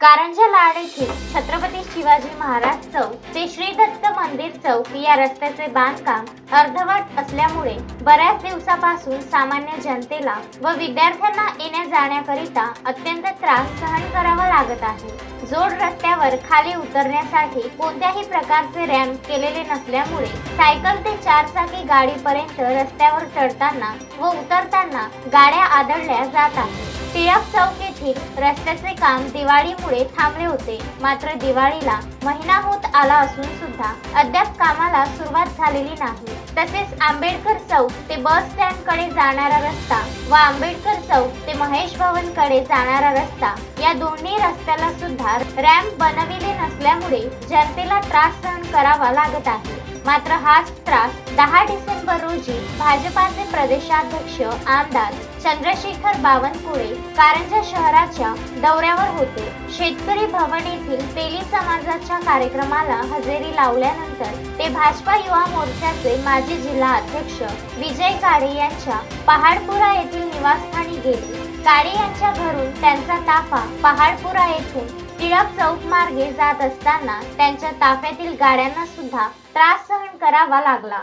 कारंजा लाड येथील छत्रपती शिवाजी महाराज चौक ते श्री दत्त मंदिर चौक या रस्त्याचे बांधकाम अर्धवट असल्यामुळे बऱ्याच दिवसापासून सामान्य जनतेला व विद्यार्थ्यांना येण्या जाण्याकरिता अत्यंत त्रास सहन करावा लागत आहे. जोड रस्त्यावर खाली उतरण्यासाठी कोणत्याही प्रकारचे रॅम्प केलेले नसल्यामुळे सायकल ते चारचाकी गाडीपर्यंत रस्त्यावर चढताना व उतरताना गाड्या आदळल्या जात आहेत. टिळक चौक येथील रस्त्याचे काम दिवाळीमुळे थांबले होते. मात्र दिवाळीला महिना होत आला असून सुद्धा अद्याप कामाला सुरुवात झालेली नाही. तसेच आंबेडकर चौक ते बस स्टँडकडे जाणारा रस्ता व आंबेडकर चौक ते महेश भवनकडे जाणारा रस्ता या दोन्ही रस्त्याला सुद्धा रॅम्प बनविले नसल्यामुळे जनतेला त्रास सहन करावा लागत आहे. मात्र हाच त्रास दहा डिसेंबर रोजी भाजपाचे प्रदेशाध्यक्ष आमदार चंद्रशेखर बावनकुळे कारंजा शहराच्या दौऱ्यावर होते. शेतकरी भवन येथील तेली समाजाच्या कार्यक्रमाला हजेरी लावल्यानंतर ते भाजपा युवा मोर्चाचे माजी जिल्हा अध्यक्ष विजय काळे यांच्या पहाडपुरा येथील निवासस्थानी गेले. काळे यांच्या घरून त्यांचा ताफा पहाडपुरा येथून टिळक चौक मार्गे जात असताना त्यांच्या ताफ्यातील गाड्यांना सुद्धा त्रास सहन करावा लागला.